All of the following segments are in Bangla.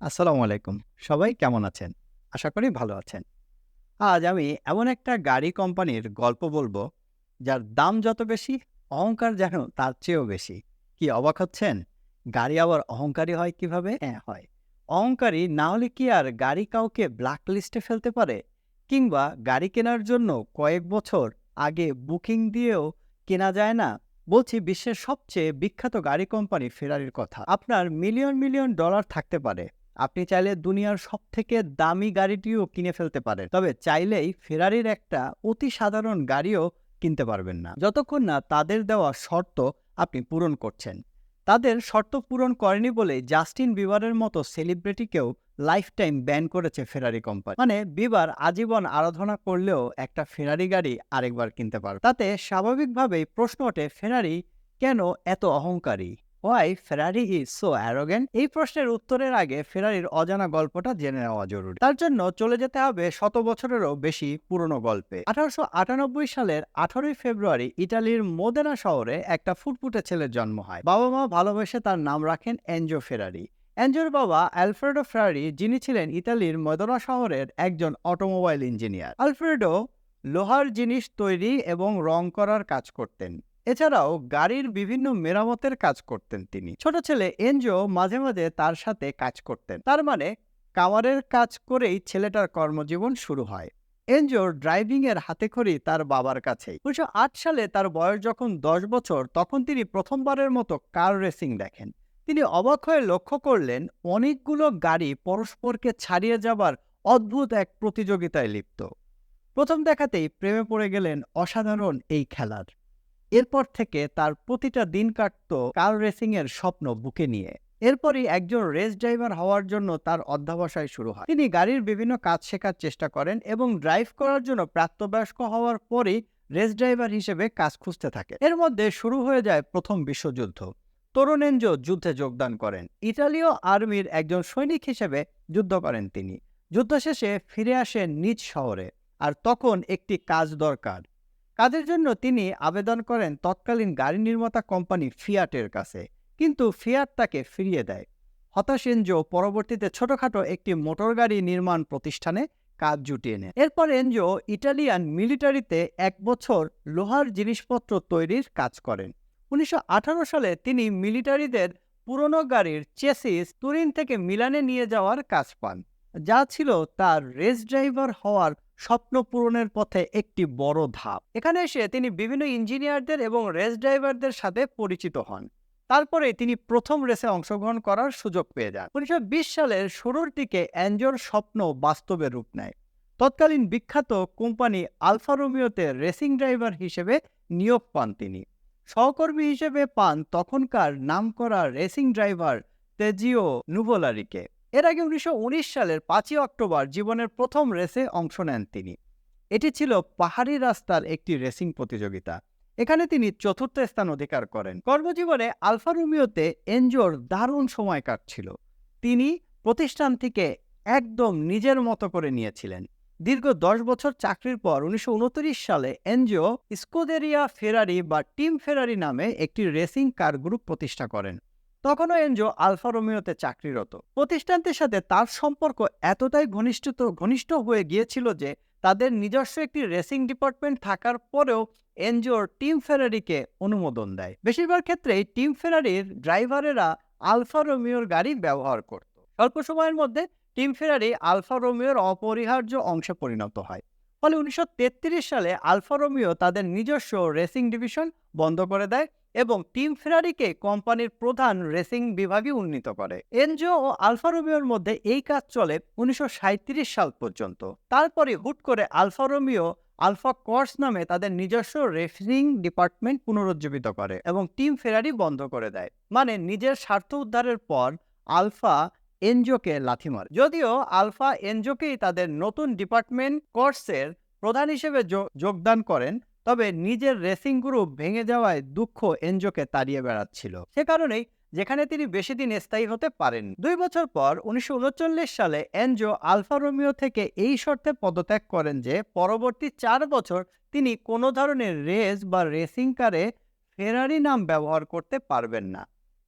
আসসালামু আলাইকুম। সবাই কেমন আছেন? আশা করি ভালো আছেন। আজ আমি এমন একটা গাড়ি কোম্পানির গল্প বলব, যার দাম যত বেশি, অহংকার যেন তার চেয়েও বেশি। কি অবাক হচ্ছেন? গাড়ি আবার অহংকারী হয় কীভাবে? হ্যাঁ হয়। অহংকারী না হলে কি আর গাড়ি কাউকে ব্ল্যাক লিস্টে ফেলতে পারে? কিংবা গাড়ি কেনার জন্য কয়েক বছর আগে বুকিং দিয়েও কেনা যায় না? বলছি বিশ্বের সবচেয়ে বিখ্যাত গাড়ি কোম্পানি ফেরারির কথা। আপনার মিলিয়ন মিলিয়ন ডলার থাকতে পারে। আপনি চাইলে দুনিয়ার সব থেকে দামি গাড়িটিও কিনে ফেলতে পারেন। তবে চাইলেই ফেরারির একটা অতি সাধারণ গাড়িও কিনতে পারবেন না। যতক্ষণ না তাদের দেওয়া শর্ত আপনি পূরণ করছেন। তাদের শর্ত পূরণ করেনি বলে জাস্টিন বিবারের মতো সেলিব্রিটিকেও লাইফ টাইম ব্যান করেছে ফেরারি কোম্পানি মানে বিবার আজীবন আরাধনা করলেও একটা ফেরারি গাড়ি আরেকবার কিনতে পারবে। তাতে স্বাভাবিকভাবেই প্রশ্ন ওঠে ফেরারি কেন এত অহংকারী? Why Ferrari is so arrogant? এই প্রশ্নের উত্তরের আগে ফেরারির অজানা গল্পটা জেনে নেওয়া জরুরি। তার জন্য চলে যেতে হবে শত বছরেরও বেশি পুরনো গল্পে। আঠারোশো আটানব্বই সালের আঠারোই ফেব্রুয়ারি ইটালির মোদেনা শহরে একটা ফুটফুটে ছেলের জন্ম হয়। বাবা মা ভালোবেসে তার নাম রাখেন এনজো ফেরারি। এনজোর বাবা অ্যালফ্রেডো ফেরারি, যিনি ছিলেন ইতালির মদনা শহরের একজন অটোমোবাইল ইঞ্জিনিয়ার। আলফ্রেডো লোহার জিনিস তৈরি এবং রং করার কাজ করতেন। এছাড়াও গাড়ির বিভিন্ন মেরামতের কাজ করতেন তিনি। ছোট ছেলে এনজো মাঝে মাঝে তার সাথে কাজ করতেন। তার মানে কামারের কাজ করেই ছেলেটার কর্মজীবন শুরু হয়। এনজোর ড্রাইভিং এর হাতেখড়ি তার বাবার কাছেই। উনিশশো সালে তার বয়স যখন দশ বছর, তখন তিনি প্রথমবারের মতো কার রেসিং দেখেন। তিনি অবাক হয়ে লক্ষ্য করলেন, অনেকগুলো গাড়ি পরস্পরকে ছাড়িয়ে যাবার অদ্ভুত এক প্রতিযোগিতায় লিপ্ত। প্রথম দেখাতেই প্রেমে পড়ে গেলেন অসাধারণ এই খেলার। এরপর থেকে তার প্রতিটা দিন কাটত কার রেসিং এর স্বপ্ন বুকে নিয়ে। এরপরই একজন রেস ড্রাইভার হওয়ার জন্য তার অধ্যাবসায় শুরু হয়। তিনি গাড়ির বিভিন্ন কাজ শেখার চেষ্টা করেন এবং ড্রাইভ করার জন্য প্রাপ্তবয়স্ক হওয়ার পরই রেস ড্রাইভার হিসেবে কাজ খুঁজতে থাকে। এর মধ্যে শুরু হয়ে যায় প্রথম বিশ্বযুদ্ধ। তরুণেঞ্জো যুদ্ধে যোগদান করেন। ইতালীয় আর্মির একজন সৈনিক হিসেবে যুদ্ধ করেন তিনি। যুদ্ধ শেষে ফিরে আসেন নিজ শহরে। আর তখন একটি কাজ দরকার। কাজের জন্য তিনি আবেদন করেন তৎকালীন গাড়ি নির্মাতা কোম্পানি ফিয়াটের কাছে। কিন্তু ফিয়াট তাকে ফিরিয়ে দেয়। হতাশ এনজো পরবর্তীতে ছোটখাটো একটি মোটর গাড়ি নির্মাণ প্রতিষ্ঠানে কাজ জুটিয়ে নেয়। এরপর এনজো ইটালিয়ান মিলিটারিতে এক বছর লোহার জিনিসপত্র তৈরির কাজ করেন। উনিশশো আঠারো সালে তিনি মিলিটারিদের পুরনো গাড়ির চেসিস তুরিন থেকে মিলানে নিয়ে যাওয়ার কাজ পান, যা ছিল তার রেস ড্রাইভার হওয়ার স্বপ্ন পূরণের পথে একটি বড় ধাপ। এখানে এসে তিনি বিভিন্ন ইঞ্জিনিয়ারদের এবং রেস ড্রাইভারদের সাথে পরিচিত হন। তারপরে তিনি প্রথম রেসে অংশগ্রহণ করার সুযোগ পেয়ে যান। উনিশশো বিশ সালের শুরুর দিকে অ্যাঞ্জোর স্বপ্ন বাস্তবে রূপ নেয়। তৎকালীন বিখ্যাত কোম্পানি আলফা রোমিওতে রেসিং ড্রাইভার হিসেবে নিয়োগ পান তিনি। সহকর্মী হিসেবে পান তখনকার নামকরা রেসিং ড্রাইভার তেজিও নুভোলারিকে। এর আগে উনিশশো উনিশ সালের পাঁচই অক্টোবর জীবনের প্রথম রেসে অংশ নেন তিনি। এটি ছিল পাহাড়ি রাস্তার একটি রেসিং প্রতিযোগিতা। এখানে তিনি চতুর্থ স্থান অধিকার করেন। কর্মজীবনে আলফা রোমিওতে এনজোর দারুণ সময় কাটছিল। তিনি প্রতিষ্ঠান থেকে একদম নিজের মতো করে নিয়েছিলেন। দীর্ঘ দশ বছর চাকরির পর উনিশশো উনত্রিশ সালে এনজিও স্কোদেরিয়া ফেরারি বা টিম ফেরারি নামে একটি রেসিং কার গ্রুপ প্রতিষ্ঠা করেন। তখনও এনজো আলফা রোমিওতে চাকরিরত। প্রতিষ্ঠানটির সাথে তার সম্পর্ক এতটাই ঘনিষ্ঠ ঘনিষ্ঠ হয়ে গিয়েছিল যে তাদের নিজস্ব একটি রেসিং ডিপার্টমেন্ট থাকার পরেও এনজোর টিম ফেরারিকে অনুমোদন দেয়। বেশিরভাগ ক্ষেত্রেই টিম ফেরারির ড্রাইভারেরা আলফা রোমিওর গাড়ি ব্যবহার করত। অল্প সময়ের মধ্যে টিম ফেরারি আলফা রোমিওর অপরিহার্য অংশে পরিণত হয়। ফলে উনিশশো তেত্রিশ সালে আলফা রোমিও তাদের নিজস্ব রেসিং ডিভিশন বন্ধ করে দেয় এবং টিম ফেরারিকে কোম্পানির প্রধান রেসিং বিভাগে উন্নীত করে। এনজিও ও আলফা রোমিওর মধ্যে এই কাজ চলে উনিশশো সাঁইত্রিশ সাল পর্যন্ত। তারপরে হুট করে আলফা রোমিও আলফা কর্স নামে তাদের নিজস্ব রেসিং ডিপার্টমেন্ট পুনরুজ্জীবিত করে এবং টিম ফেরারি বন্ধ করে দেয়। মানে নিজের স্বার্থ উদ্ধারের পর আলফা এনজোকে লাথি মারে। যদিও আলফা এনজোকেই তাদের নতুন ডিপার্টমেন্ট কোর্সের প্রধান হিসেবে যোগদান করেন তবে নিজের রেসিং গ্রুপ ভেঙে যাওয়ায় দুঃখ এনজোকে তাড়িয়ে বেড়াচ্ছিল। সে কারণেই যেখানে তিনি বেশি দিন স্থায়ী হতে পারেন দুই বছর পর উনিশশো উনচল্লিশ সালে এনজো আলফা রোমিও থেকে এই শর্তে পদত্যাগ করেন যে, পরবর্তী চার বছর তিনি কোনো ধরনের রেস বা রেসিং কারে ফেরারি নাম ব্যবহার করতে পারবেন না।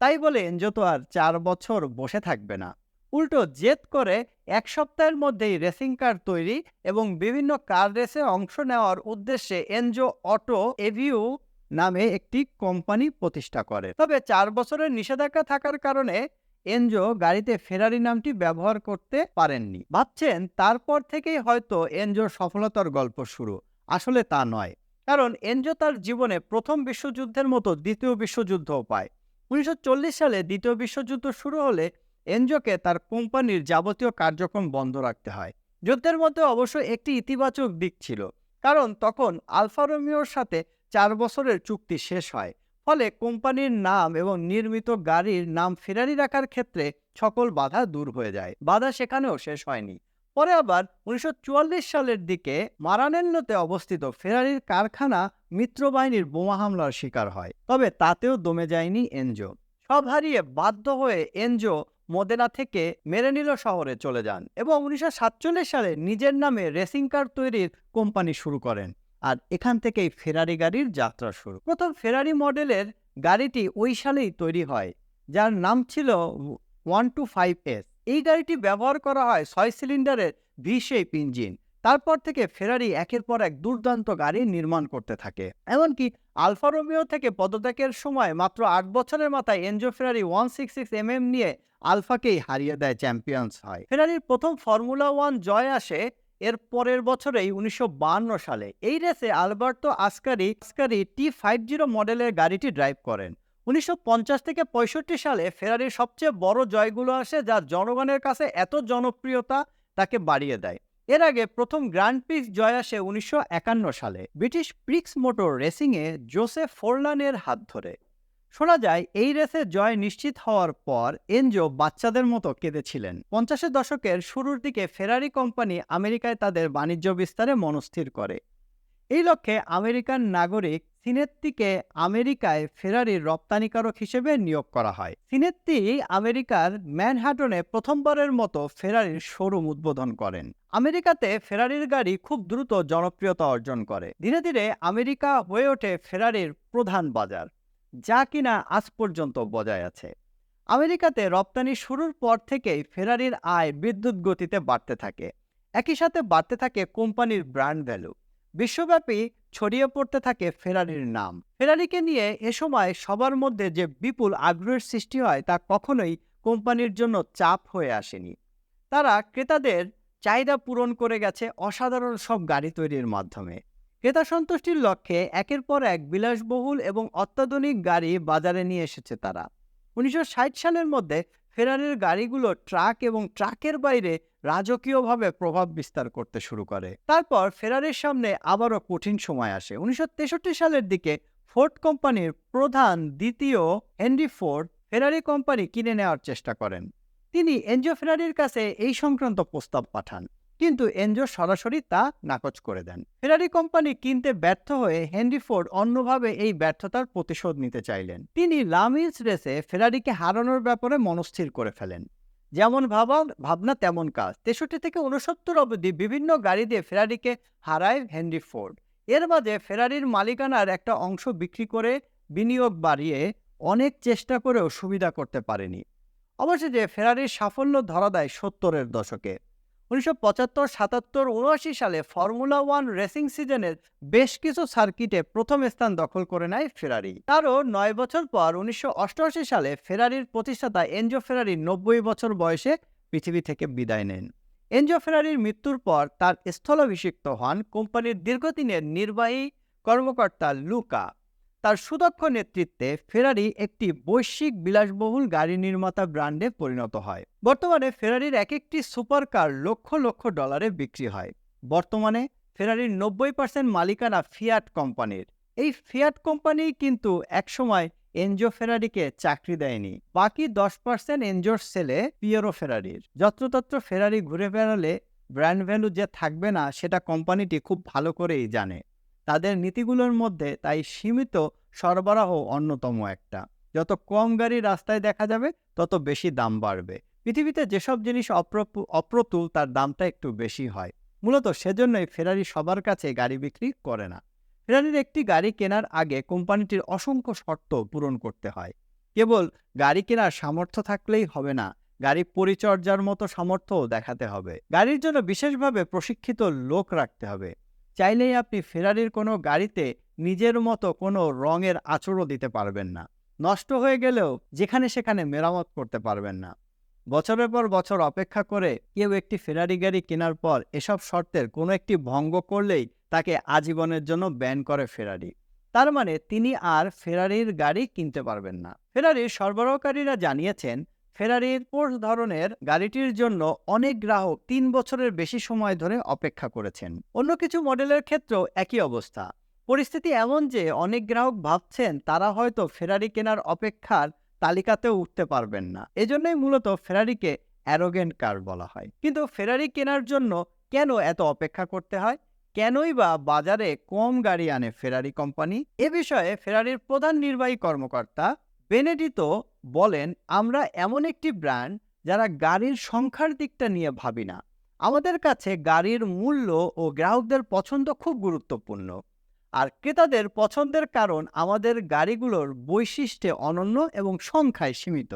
তাই বলে এনজো তো আর চার বছর বসে থাকবে না। উল্টো জেদ করে এক সপ্তাহের মধ্যেই রেসিং কার তৈরি এবং বিভিন্ন কার রেসে অংশ নেওয়ার উদ্দেশ্যে এনজো অটো এভিউ নামে একটি কোম্পানি প্রতিষ্ঠা করে। তবে চার বছরের নিষেধাজ্ঞা থাকার কারণে এনজো গাড়িতে ফেরারি নামটি ব্যবহার করতে পারেননি। ভাবছেন তারপর থেকেই হয়তো এনজোর সফলতার গল্প শুরু। আসলে তা নয়। কারণ এনজো তার জীবনে প্রথম বিশ্বযুদ্ধের মতো দ্বিতীয় বিশ্বযুদ্ধও পায়। উনিশশো চল্লিশ সালে দ্বিতীয় বিশ্বযুদ্ধ শুরু হলে এনজোকে তার কোম্পানির যাবতীয় কার্যক্রম বন্ধ রাখতে হয়। যুদ্ধের মধ্যে অবশ্য একটি ইতিবাচক দিক ছিল, কারণ তখন আলফা রোমিওর সাথে চার বছরের চুক্তি শেষ হয়, ফলে কোম্পানির নাম এবং নির্মিত গাড়ির নাম ফেরারি রাখার ক্ষেত্রে সকল বাধা দূর হয়ে যায়। বাধা সেখানেও শেষ হয়নি। পরে আবার উনিশশো চুয়াল্লিশ সালের দিকে মারানেল্লোতে অবস্থিত ফেরারির কারখানা মিত্রবাহিনীর বোমা হামলার শিকার হয়, তবে তাতেও দমে যায়নি এনজো সব হারিয়ে বাধ্য হয়ে এনজো মোদেনা থেকে মেরেনিলো শহরে চলে যান এবং উনিশশো সাতচল্লিশ সালে নিজের নামে রেসিং কার তৈরির কোম্পানি শুরু করেন আর এখান থেকেই ফেরারি গাড়ির যাত্রা শুরু। প্রথম ফেরারি মডেলের গাড়িটি ওই সালেই তৈরি হয়, যার নাম ছিল ওয়ান টু ফাইভ এস। এই গাড়িটি ব্যবহার করা হয় ছয় সিলিন্ডারের ভি শেপ ইঞ্জিন তারপর থেকে ফেরারি একের পর এক দুর্দান্ত গাড়ি নির্মাণ করতে থাকে। এমনকি আলফা রোমিও থেকে পদত্যাগের সময় মাত্র আট বছরের মাথায় Enzo Ferrari one six six M M নিয়ে আলফাকেই হারিয়ে দেয় চ্যাম্পিয়ন্স হয়। ফেরারির প্রথম ফর্মুলা ওয়ান জয় আসে এর পরের বছরেই উনিশশো সালে। এই রেসে Alberto Ascari Ascari T five zero মডেলের গাড়িটি ড্রাইভ করেন। উনিশশো পঞ্চাশ থেকে পঁয়ষট্টি সালে ফেরারির সবচেয়ে বড় জয়গুলো আসে যা জনগণের কাছে এত জনপ্রিয়তা তাকে বাড়িয়ে দেয়। এর আগে প্রথম গ্র্যান্ড প্রিক্স জয় আসে উনিশশো একান্ন সালে ব্রিটিশ প্রিক্স মোটর রেসিংয়ে জোসেফ ফোরলানের হাত ধরে। শোনা যায়, এই রেসে জয় নিশ্চিত হওয়ার পর এনজো বাচ্চাদের মতো কেঁদেছিলেন। পঞ্চাশের দশকের শুরুর দিকে ফেরারি কোম্পানি আমেরিকায় তাদের বাণিজ্য বিস্তারে মনস্থির করে। এই লক্ষ্যে আমেরিকান নাগরিক সিনেত্তিকে আমেরিকায় ফেরারির রপ্তানিকারক হিসেবে নিয়োগ করা হয়। সিনেত্তি আমেরিকার ম্যানহাটনে প্রথমবারের মতো ফেরারির শোরুম উদ্বোধন করেন। আমেরিকাতে ফেরারির গাড়ি খুব দ্রুত জনপ্রিয়তা অর্জন করে। ধীরে ধীরে আমেরিকা হয়ে ওঠে ফেরারির প্রধান বাজার, যা কিনা আজ পর্যন্ত বজায় আছে। আমেরিকাতে রপ্তানি শুরুর পর থেকেই ফেরারির আয় বিদ্যুৎ গতিতে বাড়তে থাকে। একই সাথে বাড়তে থাকে কোম্পানির ব্র্যান্ড ভ্যালু। বিশ্বব্যাপী ছড়িয়ে পড়তে থাকে ফেরারির নাম। ফেরারিকে নিয়ে এ সময় সবার মধ্যে যে বিপুল আগ্রহের সৃষ্টি হয় তা কখনোই কোম্পানির জন্য চাপ হয়ে আসেনি। তারা ক্রেতাদের চাহিদা পূরণ করে গেছে অসাধারণ সব গাড়ি তৈরির মাধ্যমে। ক্রেতা সন্তুষ্টির লক্ষ্যে একের পর এক বিলাসবহুল এবং অত্যাধুনিক গাড়ি বাজারে নিয়ে এসেছে তারা। উনিশশো ষাট সালের মধ্যে ফেরারির গাড়িগুলো ট্রাক এবং ট্রাকের বাইরে রাজকীয়ভাবে প্রভাব বিস্তার করতে শুরু করে। তারপর ফেরারির সামনে আবারও কঠিন সময় আসে। উনিশশো তেষট্টি সালের দিকে ফোর্ড কোম্পানির প্রধান দ্বিতীয় হেনরি ফোর্ড ফেরারি কোম্পানি কিনে নেওয়ার চেষ্টা করেন। তিনি এনজো ফেরারির কাছে এই সংক্রান্ত প্রস্তাব পাঠান, কিন্তু এনজো সরাসরি তা নাকচ করে দেন। ফেরারি কোম্পানি কিনতে ব্যর্থ হয়ে হেনরি ফোর্ড অন্যভাবে এই ব্যর্থতার প্রতিশোধ নিতে চাইলেন। তিনি লামিলস রেসে ফেরারিকে হারানোর ব্যাপারে মনস্থির করে ফেলেন। যেমন ভাবা, ভাবনা তেমন কাজ। তেষট্টি থেকে উনসত্তর অবধি বিভিন্ন গাড়ি দিয়ে ফেরারিকে হারায় হেনরি ফোর্ড। এর বাদে ফেরারির মালিকানার একটা অংশ বিক্রি করে বিনিয়োগ বাড়িয়ে অনেক চেষ্টা করেও সুবিধা করতে পারেনি। অবশেষে ফেরারির সাফল্য ধরা দেয় সত্তরের দশকে। উনিশশো পঁচাত্তর সাতাত্তর উনআশি সালে ফর্মুলা ওয়ান রেসিং সিজনের বেশ কিছু সার্কিটে প্রথম স্থান দখল করে নেয় ফেরারি। তারও নয় বছর পর উনিশশো অষ্টআশি সালে ফেরারির প্রতিষ্ঠাতা এনজো ফেরারি নব্বই বছর বয়সে পৃথিবী থেকে বিদায় নেন। এনজো ফেরারির মৃত্যুর পর তার স্থলাভিষিক্ত হন কোম্পানির দীর্ঘদিনের নির্বাহী কর্মকর্তা লুকা। তার সুদক্ষ নেতৃত্বে ফেরারি একটি বৈশ্বিক বিলাসবহুল গাড়ি নির্মাতা ব্র্যান্ডে পরিণত হয়। বর্তমানে ফেরারির এক একটি সুপার কার লক্ষ লক্ষ ডলারে বিক্রি হয়। বর্তমানে ফেরারির নব্বই পার্সেন্ট মালিকানা ফিয়াট কোম্পানির। এই ফিয়াট কোম্পানি কিন্তু একসময় এনজো ফেরারিকে চাকরি দেয়নি। বাকি দশ পার্সেন্ট এনজোর সেলে পিয়েরো ফেরারির যত্রতত্র ফেরারি ঘুরে বেড়ালে ব্র্যান্ড ভ্যালু যে থাকবে না, সেটা কোম্পানিটি খুব ভালো করেই জানে। তাদের নীতিগুলোর মধ্যে তাই সীমিত সরবরাহ অন্যতম একটা। যত কম গাড়ি রাস্তায় দেখা যাবে, তত বেশি দাম বাড়বে। পৃথিবীতে যেসব জিনিস অপ্রতুল, তার দামটা একটু বেশি হয়। মূলত সেজন্যই ফেরারি সবার কাছে গাড়ি বিক্রি করে না। ফেরারির একটি গাড়ি কেনার আগে কোম্পানিটির অসংখ্য শর্ত পূরণ করতে হয়। কেবল গাড়ি কেনার সামর্থ্য থাকলেই হবে না, গাড়ি পরিচর্যার মতো সামর্থ্যও দেখাতে হবে। গাড়ির জন্য বিশেষভাবে প্রশিক্ষিত লোক রাখতে হবে। চাইলেই আপনি ফেরারির কোনো গাড়িতে নিজের মতো কোনো রঙের আঁচড়ও দিতে পারবেন না। নষ্ট হয়ে গেলেও যেখানে সেখানে মেরামত করতে পারবেন না। বছরের পর বছর অপেক্ষা করে কেউ একটি ফেরারি গাড়ি কেনার পর এসব শর্তের কোনো একটি ভঙ্গ করলেই তাকে আজীবনের জন্য ব্যান করে ফেরারি তার মানে তিনি আর ফেরারির গাড়ি কিনতে পারবেন না। ফেরারির সরবরাহকারীরা জানিয়েছেন ফেরারির পোর্স ধরনের গাড়িটির জন্য অনেক গ্রাহক তিন বছরের বেশি সময় ধরে অপেক্ষা করেছেন। অন্য কিছু মডেলের ক্ষেত্রেও একই অবস্থা। পরিস্থিতি এমন যে অনেক গ্রাহক ভাবছেন তারা হয়তো ফেরারি কেনার অপেক্ষার তালিকাতেও উঠতে পারবেন না। এজন্যই মূলত ফেরারিকে অ্যারোগেন্ট কার বলা হয়। কিন্তু ফেরারি কেনার জন্য কেন এত অপেক্ষা করতে হয়? কেনই বা বাজারে কম গাড়ি আনে ফেরারি কোম্পানি? এ বিষয়ে ফেরারির প্রধান নির্বাহী কর্মকর্তা বেনেডিতো বলেন, আমরা এমন একটি ব্র্যান্ড যারা গাড়ির সংখ্যার দিকটা নিয়ে ভাবি না। আমাদের কাছে গাড়ির মূল্য ও গ্রাহকদের পছন্দ খুব গুরুত্বপূর্ণ। আর ক্রেতাদের পছন্দের কারণ আমাদের গাড়িগুলোর বৈশিষ্ট্যে অনন্য এবং সংখ্যায় সীমিত।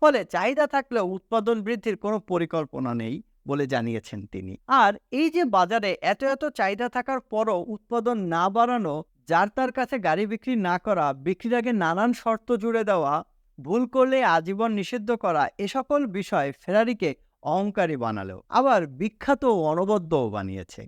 ফলে চাহিদা থাকলেও উৎপাদন বৃদ্ধির কোনো পরিকল্পনা নেই, বলে জানিয়েছেন তিনি। আর এই যে বাজারে এত এত চাহিদা থাকার পরও উৎপাদন না বাড়ানো, যার তার কাছে গাড়ি বিক্রি না করা, বিক্রির আগে নানান শর্ত জুড়ে দেওয়া ভুল করলে আজীবন নিষিদ্ধ করা এ সকল বিষয় ফেরারিকে অহংকারী বানালেও, আবার বিখ্যাত অনবদ্যও বানিয়েছে।